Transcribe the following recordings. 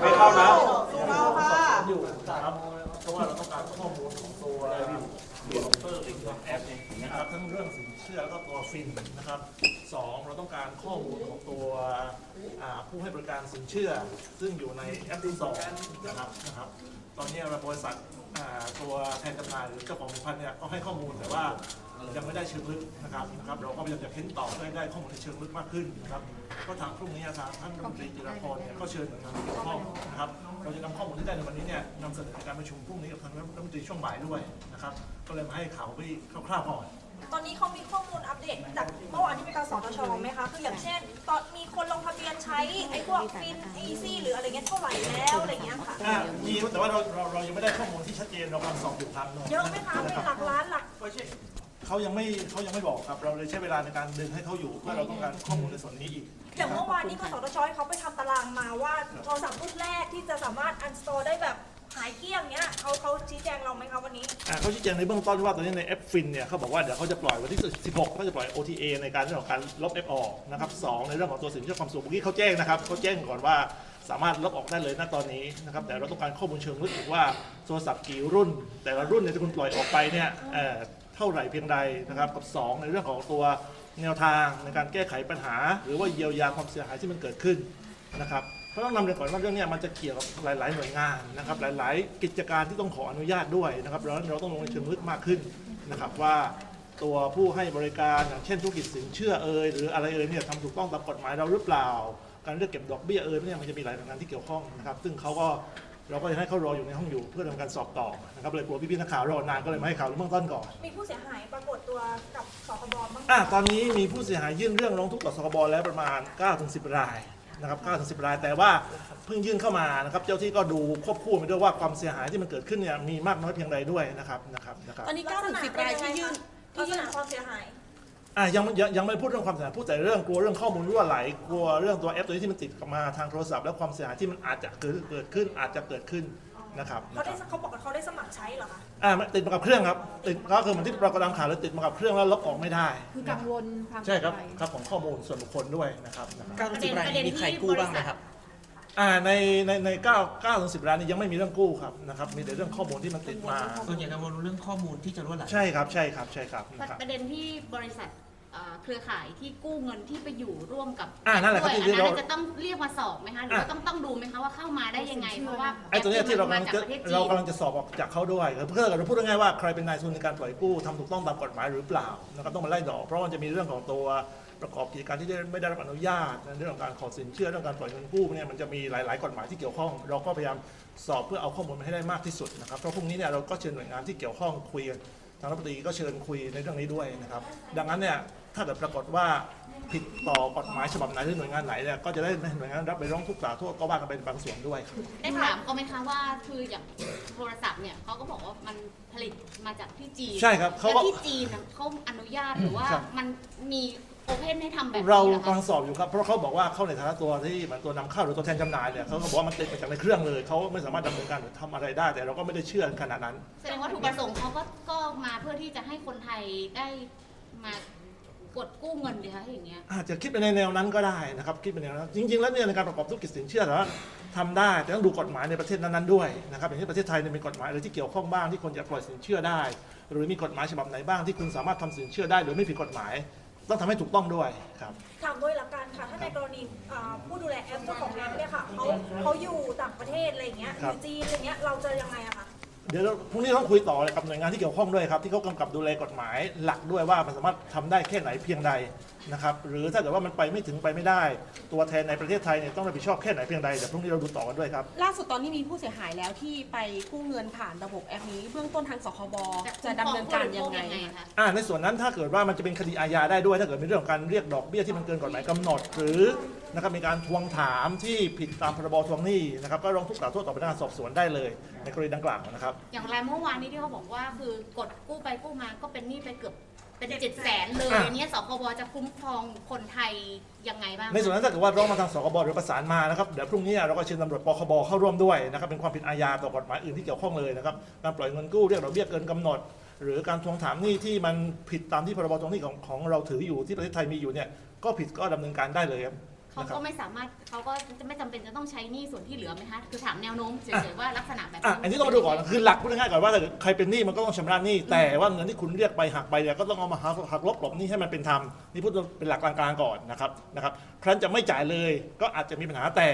ไม่เข้านะเราค่ะอยู่ะครับเพราะว่าเราต้องการข้อมูลของตัวเบียร์เตอร์ลิงก์แอปเองนะครับทั้งเรื่องสินเชื่อแล้วก็ตัวฟินนะครับสองเราต้องการข้อมูลของ ผู้ให้บริการสินเชื่อ ซึ่งอยู่ในแอปที่สองนะครับนะครับ ตอนนี้เราบริษัทอ่าตัวแทนจำหน่ายหรือเจ้าของผลิตภัณฑ์เนี่ยก็ให้ข้อมูลแต่ว่ายังไม่ได้เชิงลึกนะครับนะครับ เราก็พยายามจะเค้นต่อเพื่อให้ได้ข้อมูลในเชิงลึกมากขึ้นนะครับก็ทางพรุ่งนี้ทางท่านรัฐมนตรีจิรพรเนี่ยก็เชิญหน่วยงานที่เกี่ยวข้องนะครับเราจะนำข้อมูลที่ได้ในวันนี้เนี่ยนำเสนอในการประชุมพรุ่งนี้กับทางรัฐมนตรีช่วงบ่ายด้วยนะครับก็เลยมาให้ข่าวไปคร่าวๆก่อน ตอนนี้เขามีข้อมูลอัปเดตจากเมื่อวานที่เป็นการสอนชไหมคะ คืออย่างเช่น ตอนมีคน ไอ้พวกฟินอีซี่หรืออะไรเงี้ยเท่าไหร่แล้วอะไรเงี้ยค่ะ อ่ามีแต่ว่าเราเราเรายังไม่ได้ข้อมูลที่ชัดเจนเรากำลังสอบอยู่ครับเยอะไหมคะเป็นหลักล้านหลักเขายังไม่เขายังไม่บอกครับ เราเลยใช้เวลาในการดึงให้เขาอยู่เพื่อเราต้องการข้อมูลในส่วนนี้อีก อย่างเมื่อวานนี้กสทชให้เขาไปทำตารางมาว่าโทรศัพท์รุ่นแรกที่จะสามารถอันสตอได้แบบหายเกลี้ยงเนี้ยเขาเขาชี้แจงเรา อ่าเขาชี้แจงในเบื้องต้นว่าตอนนี้ใน F Fin เนี่ยเขาบอกว่าเดี๋ยวเขาจะปล่อยวันที่ 16ก็จะปล่อย OTA ในการเรื่องของการลบ F อออกนะครับสองในเรื่องของตัวสินเชื่อความสูงเมื่อกี้เขาแจ้งนะครับเขาแจ้งก่อนว่าสามารถลบออกได้เลยณตอนนี้นะครับแต่เราต้องการข้อมูลเชิงลึกอีกว่าโทรศัพท์กี่รุ่น แต่ละรุ่นเนี่ยที่คุณปล่อยออกไปเนี่ยเอ่อเท่าไหร่เพียงใดนะครับกับสองในเรื่องของตัวแนวทางในการแก้ไขปัญหา หรือว่าเยียวยาความเสียหายที่มันเกิดขึ้นนะครับ เพราะต้องนำเรียนก่อนว่าเรื่องเนี้มันจะเกี่ยวกับหลาย ๆ หน่วยงานนะครับ หลาย ๆ กิจการที่ต้องขออนุญาตด้วยนะครับแล้วเราต้องลงในเชิงลึกมากขึ้นนะครับว่าตัวผู้ให้บริการอย่างเช่นธุรกิจสินเชื่อเอ่ยหรืออะไรเอ่ยเนี่ยทำถูกต้องตามกฎหมายเราหรือเปล่า การเรียกเก็บดอกเบี้ยเอ่ยเนี่ยมันจะมีหลายหน่วยงานที่เกี่ยวข้องนะครับ ซึ่งเขาก็เราก็จะให้เขารออยู่ในห้องอยู่เพื่อทำการสอบต่อนะครับเลยกลัวพี่ๆนักข่าวรอนานก็เลยมาให้ข่าวเบื้องต้นก่อน มีผู้เสียหายปรากฏตัวกับสคบบ้างไหมอะตอนนี้มีผู้เสียหายยื่นเรื่องร้องทุกข์ต่อสคบแล้วประมาณ9-10ราย นะครับ9-10ราย แต่ว่าเพิ่งยื่นเข้ามานะครับ เจ้าที่ก็ดูควบคู่ไปด้วยว่าความเสียหายที่มันเกิดขึ้นเนี่ยมีมากน้อยเพียงใดด้วยนะครับนะครับนะครับตอนนี้9ถึง10รายที่ยื่นลักษณะความเสียหายอะยังยังยังไม่พูดเรื่องความเสียหายพูดแต่เรื่องกลัวเรื่องข้อมูลรั่วไหลกลัวเรื่องตัวแอปตัวนี้ที่มันติดกลับมาทางโทรศัพท์ และความเสียหายที่มันอาจจะเกิดเกิดขึ้นอาจจะเกิดขึ้น นะครับเขานะคได้รับเขาบอกว่าเขาได้สมัครใช้เหรอคะ อะมันติดมากับเครื่องครับ ติดก็คือเหมันที่เรากระดามข่าวเลยติดมากับเครื่องแล้วลบออกไม่ได้คือกังวลความปลอดภัย ใช่ครับครับของข้อมูลส่วนบุคคลด้วยนะครับนะครับ เก้าสิบรายนี้มีใครกู้บ้างไหมครับ อ่าในในในเก้าเก้าถึงสิบล้านนี้ยังไม่มีเรื่องกู้ครับนะครับมีแต่เรื่องข้อมูลที่มันติดมา ส่วนใหญ่กังวลเรื่องข้อมูลที่จะรั่วไหล ใช่ครับใช่ครับใช่ครับนะครับ ประเด็นที่บริษัท เอ่อเครือข่ายที่กู้เงินที่ไปอยู่ร่วมกับอ่านั่นแหละครับด้วยที่อันเรานั้นจะต้องเรียกมาสอบไหมคะหรือว่าต้องต้องดูไหมคะว่าเข้ามาได้ยังไงเพราะว่าไอ้ตัวเนี้ยที่เรากำมาลังจากจะประเทศจีเรานกำลังจะสอบออกจากเขาด้วยเพื่อเราพูดง่ายๆว่าใครเป็นนายทุนในการปล่อยกู้ทำถูกต้องตามกฎหมายหรือเปล่านะครับต้องมาไล่ดอกเพราะมันจะมีเรื่องของตัวประกอบกิจการที่ได้ไม่ได้รับอนุญาตในเรื่องของการขอสินเชื่อเรื่องการปล่อยเงินกู้เนี่ยมันจะมีหลาย ๆ กฎหมายที่เกี่ยวข้อง เราก็พยายามสอบเพื่อเอาข้อมูลมาให้ได้มากที่สุดนะครับเพราะพรุ่งนี้เนี่ยเราก็เชิญหน่วยงานที่เกี่ยวข้องคุยกันทางรัฐมนตรีก็เชิญคุยในเรื่องนี้ด้วยนะครับดังนั้นเนี่ย ถ้าเกิดปรากฏว่าผิดต่อกฎหมายฉบับไหนหรือหน่วยงานไหนเนี่ยก็จะได้หน่วยงานรับไปร้องทุกข์กล่าวโทษก็ว่ากันเป็นบางส่วนด้วยครับ ได้ถามเขาไหมคะว่าคืออย่างโทรศัพท์เนี่ยเขาก็บอกว่ามันผลิตมาจากที่จีนใช่ครับเขาแล้วก็ที่จีนน่ะเขาอนุญาตหรือว่าครับ มันมีโอเพนให้ทำแบบเรานี้หรอกำลัคะงสอบอยู่ครับเพราะเขาบอกว่าเข้าในฐานะตัวที่เหมือนตัวนำเข้าหรือตัวแทนจำหน่ายเนี่ยเขาก็บอกว่ามันติดมาจากในเครื่องเลยเขาไม่สามารถดำเนินการหรือทำอะไรได้ แต่เราก็ไม่ได้เชื่อขนาดนั้น แสดงว่าถูกประสงค์เขาก็ก็มาเพื่อที่จะให้คนไทยได้มา กดกู้เงินดีคะอย่างเงี้ย อาจจะคิดไปในแนวนั้นก็ได้นะครับคิดไปในแนวนั้นจริง ๆ แล้วเนี่ยในการประกอบธุรกิจสินเชื่อแต่ว่าทำได้แต่ต้องดูกฎหมายในประเทศนั้นๆด้วยนะครับอย่างเช่นประเทศไทยเนี่ยมีกฎหมายอะไรที่เกี่ยวข้องบ้างที่คนจะปล่อยสินเชื่อได้ หรือมีกฎหมายฉบับไหนบ้างที่คุณสามารถทำสินเชื่อได้โดยไม่ผิดกฎหมาย ต้องทำให้ถูกต้องด้วยครับ ถามด้วยหลักการค่ะ ถ้าในกรณีอ่าผู้ดูแลแอปเจ้าของแอปเนี่ยค่ะเขาเขาอยู่ต่างประเทศอะไรอย่างเงี้ยอครับ ยู่จีนอะไรเงี้ยเราจะยังไงอะคะ เดี๋ยวเราพรุ่งนี้ต้องคุยต่อเลยกับหน่วยงานที่เกี่ยวข้องด้วยครับที่เขากำกับดูแลกฎหมายหลักด้วยว่ามันสามารถทำได้แค่ไหนเพียงใดนะครับหรือถ้าเกิดว่ามันไปไม่ถึงไปไม่ได้ ตัวแทนในประเทศไทยเนี่ยต้องรับผิดชอบแค่ไหนเพียงใดเดี๋ยวพรุ่งนี้เราดูต่อกันด้วยครับ ล่าสุดตอนนี้มีผู้เสียหายแล้วที่ไปกู้เงินผ่านระบบแอปนี้ เบื้องต้นทางสคบจะดำเนินการยังไงคะ อ่าในส่วนนั้นถ้าเกิดว่ามันจะเป็นคดีอาญาได้ด้วย ถ้าเกิดมีเรื่องของการเรียกดอกเบี้ยที่มันเกินกฎหมายกำหนด หรือนะครับมีการทวงถามที่ผิดตามพรบทวงหนี้นะครับก็ร้องทุกข์กล่าวโทษต่อพนักงานสอบสวนได้เลย ในกรณีดังกล่าวนะครับ อย่างรายเมื่อวานนี้ที่เขาบอกว่าคือกดกู้ไปกู้มาก็เป็นหนี้ไปเกือบ เป็นเจ็ดแสนเลยอะอันเนี้ยสคบจะคุ้มครองคนไทยยังไงบ้างในส่วนนั้นถ้าเกิดว่าร้องมาทางสคบหรือประสานมานะครับเดี๋ยวพรุ่งนี้เราก็เชิญตำรวจปคบเข้าร่วมด้วยนะครับเป็นความผิดอาญาต่อกฎหมายอื่นที่เกี่ยวข้องเลยนะครับการปล่อยเงินกู้เรียกดอกเบี้ยเกินกำหนด หรือการทวงถามหนี้ที่มันผิดตามที่พรบทวงหนี้ของของเราถืออยู่ที่ประเทศไทยมีอยู่เนี่ยก็ผิดก็ดำเนินการได้เลยครับ เขานะครับก็ไม่สามารถเขาก็จะไม่จำเป็นจะต้องใช้หนี้ส่วนที่เหลือไหมคะ คือถามแนวโน้มเฉยๆว่าลักษณะแบบอะอันนี้ต้องมาดูก่อนคือหลักพูดง่ายๆก่อนว่าถ้าเกิดใครเป็นหนี้มันก็ต้องชำระหนี้แต่ว่าเงินที่คุณเรียกไปหักไปเนี่ยก็ต้องเอามาหักหักลบหลบหนี้ให้มันเป็นธรรมนี่พูดเป็นหลักกลางๆก่อนนะครับนะครับครั้นจะไม่จ่ายเลยก็อาจจะมีปัญหาแต่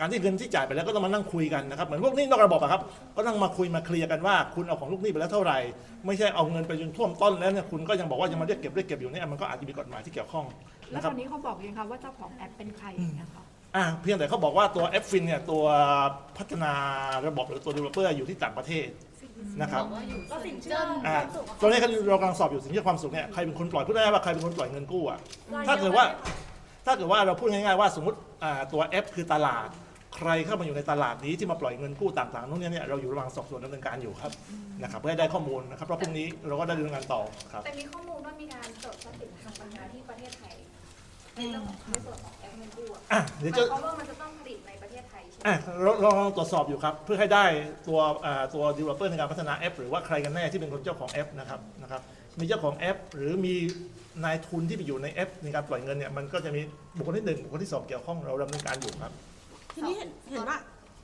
การที่เงินที่จ่ายไปแล้วก็ต้องมานั่งคุยกันนะครับเหมือนพวกหนี้นอกระบบอะครับก็ต้องมาคุยมาเคลียร์กันว่าคุณเอาของลูกหนี้ไปแล้วเท่าไหร่ไม่ใช่เอาเงินไปจนท่วมต้นแล้วเนี่ยคุณก็ยังบอกว่ายังมาเรียกเก็บเรียกเก็บอยู่เนี่ยมันก็อาจจะมีกฎหมายที่เกี่ยวข้อง แล้วนะคตรับอนนี้เขาบอกยังคะว่าเจ้าของแอปเป็นใครนะคะอ่าเพียงแต่เขาบอกว่าตัว f f i n เนี่ยตัวพัฒนาระบบหรือตัว developer อยู่ที่ต่างประเทศนะครับบอกว่าอยู่แล้วสินเจิ้เชื่อนอ่าตอนนี้เรากำลังสอบอยู่สินเชื่อความสุขเนี่ยใครเป็นคนปล่อยพูดได้ว่าใครเป็นคนปล่อยเงินกู้อะถ้าเกิดว่า ถ้าเกิดว่าเราพูดง่ายๆว่าสมมติอ่าตัว F คือตลาด ใครเข้ามาอยู่ในตลาดนี้ที่มาปล่อยเงินกู้ต่างๆนู่นเนี่ยเราอยู่ระหว่างสอบสวนดำเนินการอยู่ครับนะครับเพื่อให้ได้ข้อมูลนะครับเพราะพรุ่งนี้เราก็ได้ดำเนินการต่อครับ แต่มีข้อมูลว่ามีการจดทรัพย์สินทางปัญญาที่ประเทศไทยในเรื่องของในส่วนของแอปเงินกู้อะอะเดี๋ยวหจะมายความว่ามันจะต้องผลิตในประเทศไทยใช่ไหม อะเราเราลองตรวจสอบอยู่ครับ เพื่อให้ได้ตัวอ่าตัว developer ในการพัฒนาแอป หรือว่าใครกันแน่ที่เป็นคนเจ้าของแอปนะครับนะครับมีเจ้าของแอป หรือมีนายทุนที่ไปอยู่ในแอป ในการปล่อยเงินเนี่ยมันก็จะมีบุคคลที่หนึ่งบุคคลที่สองเกี่ยวข้องเราดำเนินการอยู่ครับ ทีนี้เห็นเห็นว่า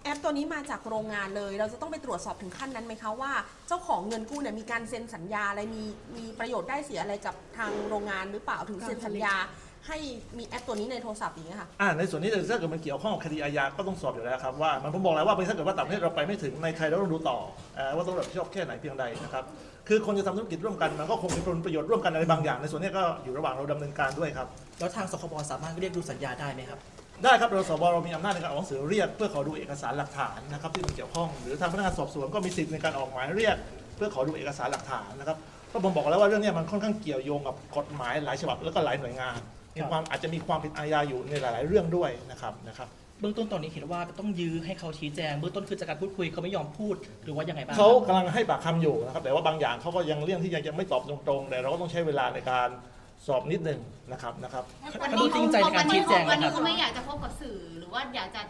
แอปตัวนี้มาจากโรงงานเลย เราจะต้องไปตรวจสอบถึงขั้นนั้นไหมคะว่า เจ้าของเงินกู้เนี่ยมีการเซ็นสัญญาอะไรมีมีประโยชน์ได้เสียอะไรกับทางโรงงานหรือเปล่าถึงเซ็นสัญญา ให้มีแอปตัวนี้ในโทรศัพท์อย่างเงี้ยค่ะ อ่าในส่วนนี้ถ้าเกิดมันเกี่ยวข้องกับคดีอาญาก็ต้องสอบอยู่แล้วครับว่ามันผมบอกแล้วว่าถ้าเกิดว่าต่างประเทศเราไปไม่ถึงในไทยเราต้องดูต่ออ่าว่าต้องรับผิดชอบแค่ไหนเพียงใดนะครับคือคนจะทำธุรกิจร่วมกันมันก็คงมีผลประโยชน์ร่วมกันอะไรบางอย่าง ในส่วนนี้ก็อยู่ระหว่างเราดำเนินการด้วยครับ แล้วทางสคบสามารถเรียกดูสัญญาได้ไหมครับ ได้ครับเราสบเรามีอำนาจในการออกหนังสือเรียก เพื่อขอดูเอกสารหลักฐานนะครับที่มันเกี่ยวข้อง หรือทางพนักงานสอบสวนก็มีสิทธิ์ในการออกหมายเรียก เพื่อขอดูเอกสารหลักฐานนะครับเพราะผมบอกแล้วว่าเรื่องเนี้ยมันค่อนข้างเกี่ยวโยงกับกฎหมายหลายฉบับแล้วก็หลายหน่วยงานมีความอาจจะมีความผิดอาญาอยู่ในหลาย ๆ เรื่องด้วยนะครับนะครับเบื้องต้นตอนนี้คิดว่าต้องยื้อให้เขาชี้แจงเบื้องต้นคือจากการพูดคุยเขาไม่ยอมพูดหรือว่ายังไงบ้างเขากำลังให้ปากคำอยู่นะครับแต่ว่าบางอย่างเขาก็ยังเลี่ยงที่ยังจะไม่ตอบตรง ๆ แต่เราก็ต้องใช้เวลาในการ สอบนิดหนึงนะครับนะครับ วันเขาดูนี้จริงใจในการชี้แจงวันนี้นะครับเขาไม่อยากจะพบกับสื่อหรือว่าอยากจะ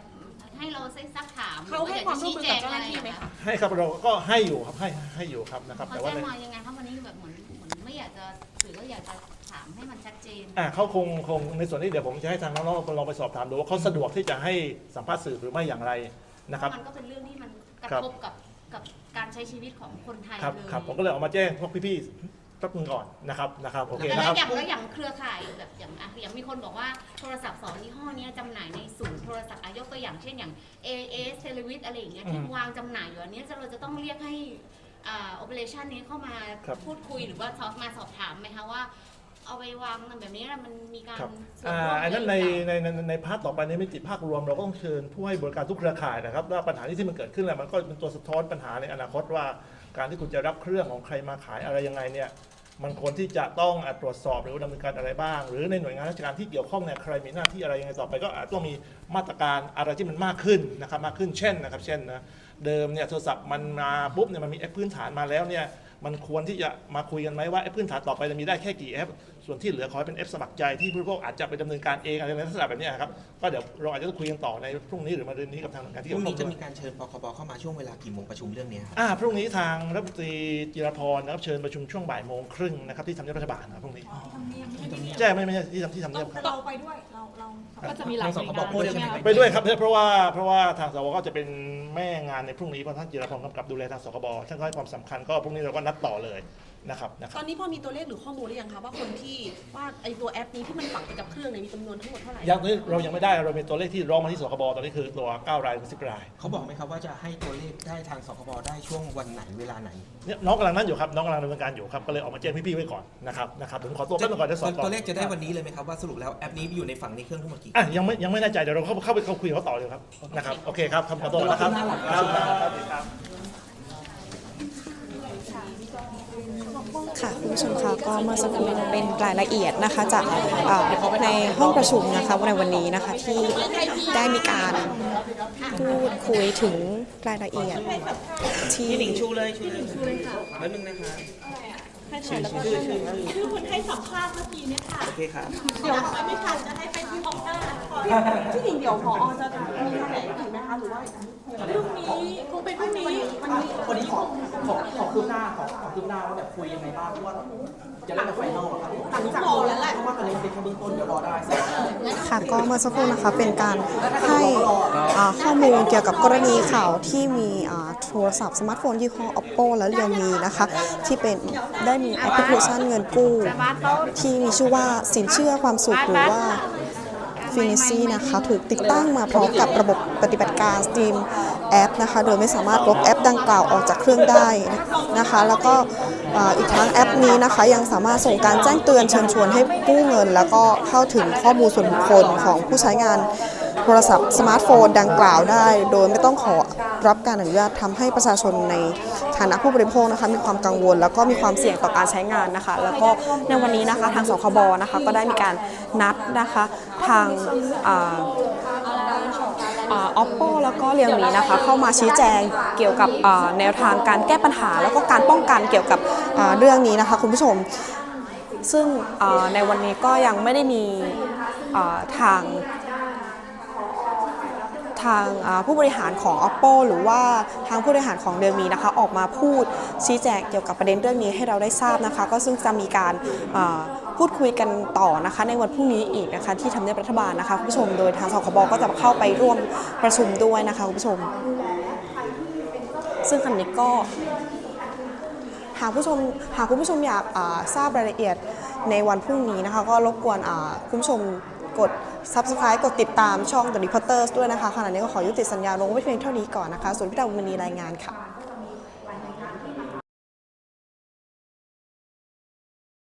ให้เราซักถามเขาให้ความร่วมมือกับเจ้าหน้าที่ไหมคะให้ครับเราก็ให้อยู่ครับให้ให้อยู่ครับนะครับเขาแต่ว่าแจ้งในมายังไงคะวันนี้แบบเหมือนเหมือนไม่อยากจะสื่อก็อยากจะถามให้มันชัดเจนอ่าเขาคงคงในส่วนนี้เดี๋ยวผมจะให้ทางน้องๆลองไปสอบถามดูว่าเขาสะดวกที่จะให้สัมภาษณ์สื่อหรือไม่อย่างไรนะครับมันก็เป็นเรื่องที่มันกระครับทบกับกับการใช้ชีวิตของคนไทยครับเลยครับผมก็เลยออกมาแจ้งพวกพี่ๆแป๊บนึงก่อนนะครับนะครับโอเคแล้วนะครับ อย่างแล้วอย่างเครือข่ายแบบอย่างอะอย่างมีคนบอกว่าโทรศัพท์สองยี่ห้อเนี้ยจำหน่ายในศูนย์โทรศัพท์อายกตัวอย่างเช่นอย่าง AS เทเลวิทอะไรอย่างเงี้ยที่อืมวางจำหน่ายอยู่อันเนี้ยจะเราจะต้องเรียกให้อ่าโอเปอเรชันนี้เข้ามาครับพูดคุยหรือว่าสอบมาสอบถามไหมคะว่า เอาไปวางแบบนี้แล้วมันมีการครับ ส่วนอ่าร่วมอันนั้นหในรือเปล่าในในในพาร์ทต่อไปในมิติภาครวมเราก็ต้องเชิญผู้ให้บริการทุกเครือข่ายนะครับว่าปัญหาที่ที่มันเกิดขึ้นแหละมันก็เป็นตัวสะท้อนปัญหาในอนาคตว่า การที่คุณจะรับเครื่องของใครมาขายอะไรยังไงเนี่ยมันควรที่จะต้องอตรวจสอบหรือว่าดำเนินการอะไรบ้าง หรือในหน่วยงานราชการที่เกี่ยวข้องเนี่ยใครมีหน้าที่อะไรยังไงต่อไปก็อาจต้องมีมาตรการอะไรที่มันมากขึ้นนะครับมากขึ้นเช่นนะครับ เช่นนะเดิมเนี่ยโทรศัพท์มันมาปุ๊บเนี่ยมันมีแอปพื้นฐานมาแล้วเนี่ย มันควรที่จะมาคุยกันไหมว่าแอปพื้นฐานต่อไปจะมีได้แค่กี่แอป ส่วนที่เหลือขอให้เป็นแอปสมัครใจที่ผู้บริโภคอาจจะไปดำเนินการเองอะไรในลักษณะแบบเนี้ยครับก็เดี๋ยวเราอาจจะต้องคุยกันต่อในพรุ่งนี้หรือมาเดือนนี้กับทางหน่วยงานที่พเกี่ยรุ่วงข้องนี้จะด้วยมีการเชิญปคบเข้ามาช่วงเวลากี่โมงประชุมเรื่องนี้ครับอ่าพรุ่งนี้ทางรัฐมนตรีจิรพรนะครับเชิญประชุมช่วงบ่ายโมงครึ่งนะครับที่ทำเนียบรัฐบาลนะครับพรุ่งนี้ใช่ไม่ไม่ใช่ที่ทำที่ทำเนียบครับ เราไปด้วยเราเรา ก็จะมีหลายหน่วยงานทางสคบพูดใช่ไหมไปด้วยครับเพราะว่าเพราะว่าทางสวก็จะเป็นแม่งานในพรุ่งนี้เพราะท่านจิรพรกำกับดูแลทางสคบท่านก็ให้ความสำคัญก็พรุ่งนี้เราก็นัดต่อเลย นะครับนะคตรัอบนนี้พอมีตัวเลขหรือข้อมูลหรือยังคะว่าคนที่ว่าไอตัวแอปนี้ที่มันฝังไปกับเครื่องเนี่ยมีจำนวนทั้งหมดเท่าไหร่ยังนี้เรายังไม่ได้เรามีตัวเลขที่ร้องมาที่สคบตอนนี้คือตัว9รายถึง10รายเขาบอกไหมครับว่าจะให้ตัวเลขได้ทางสคบได้ช่วงวันไหนเวลาไหนเนี่ยน้องกำลังนั่นอยู่ครับน้องกำลังดำเนินการอยู่ครับก็เลยออกมาแจ้งพี่ๆไว้ก่อนนะครับนะครับผมขอตัวแป๊บนึงก่อนจะสอบต่อตัวเลขจะได้วันนี้เลยไหมครับว่าสรุปแล้วแอปนี้อยู่ในฝั่งในเครื่องทั้งหมดกี่ อะยังไม่ยังไม่แน่ใจเดี๋ยวเราเข้าเข้าไปเข้าคุยกับเขาต่อเลยครับนะครับโอเคครับคำขอตัวนะครับครับครับ ค่ะคุณผู้ชมคะก็เมื่อสักครู่เป็นรายละเอียดนะคะจากเอ่อในห้องประชุมนะคะในวันนี้นะคะที่ได้มีการพูดคุยถึงรายละเอียดที่พี่หนิงชูเลยชูเลยชูเลยค่ะแล้วนึงนะคะชื่อชื่อชื่อชื่อคือคุณให้สัมภาษณ์เมื่อกี้เนี่ยค่ะโอเคครับเดี๋ยวไม่ทันจะให้ไปที่ห้องหน้าขอที่หนิงเดี๋ยวพอจะมีแถลงอีกไหม คะหรือว่าพรุ่งนี้คงเป็นพรุ่งนี้วันนี้วันนี้ขอขอขอคืบหน้าขอขอคืบหน้าว่าแบบคุยยังไงบ้างเพราะว่าจะได้แบบไฟนอลอะครับหลังจากนี้แล้วแหละเพราะว่าตอนนี้เป็นแค่เบื้องต้นเดี๋ยวรอได้ค่ะก็เมื่อสักครู่นะคะเป็นการให้อ่าข้อมูลเกี่ยวกับกรณีข่าวที่มีอ่าโทรศัพท์สมาร์ทโฟนยี่ห้อ oppo และ realme นะคะที่เป็นได้มีแอปพลิเคชันเงินกู้ ที่มีชื่อว่าสินเชื่อความสุขหรือว่า ฟินิซี่นะคะถูกติดตั้งมาพร้อมกับระบบปฏิบัติการ Steam แอปนะคะโดยไม่สามารถลบแอปดังกล่าวออกจากเครื่องได้นะคะ แล้วก็อีกทั้งแอปนี้นะคะยังสามารถส่งการแจ้งเตือนเชิญชวนให้กู้เงิน แล้วก็เข้าถึงข้อมูลส่วนบุคคลของผู้ใช้งาน โทรศัพท์สมาร์ทโฟนดังกล่าวได้ โดยไม่ต้องขอรับการอนุญาตทำให้ประชาชนในฐานะผู้บริโภคนะคะมีความกังวล แล้วก็มีความเสี่ยงต่อการใช้งานนะคะ แล้วก็ในวันนี้นะคะทางสคบนะคะก็ได้มีการนัดนะคะทางอ่าอ่า oppo แล้วก็เรีย m มีนะคะเข้ามาชี้แจงเกี่ยวกับแนวทางการแก้ปัญหา แล้วก็การป้องกันเกี่ยวกับเรื่องนี้นะคะคุณผู้ชม ซึ่งในวันนี้ก็ยังไม่ได้มีทาง ทางผู้บริหารของ oppo หรือว่าทางผู้บริหารของเดลมีนะคะ ออกมาพูดชี้แจงเกี่ยวกับประเด็นเรื่องนี้ให้เราได้ทราบนะคะ ก็ซึ่งจะมีการพูดคุยกันต่อนะคะ ในวันพรุ่งนี้อีกนะคะ ที่ทำเนียบรัฐบาลนะคะคุณผู้ชมโดยทางสคบก็จะเข้าไปร่วมประชุมด้วยนะคะคุณผู้ชม ซึ่งคันนี้ก็หากผู้ชมหากคุณผู้ชมอยากทราบรายละเอียดในวันพรุ่งนี้นะคะ ก็รบกวนคุณผู้ชมกด subscribe กดติดตามช่อง The Reporters ด้วยนะคะขณะนี้ก็ขอยุติสัญญาลงไว้เพียงเท่านี้ก่อนนะคะ ส่วนพี่ดาวมณีรายงานค่ะ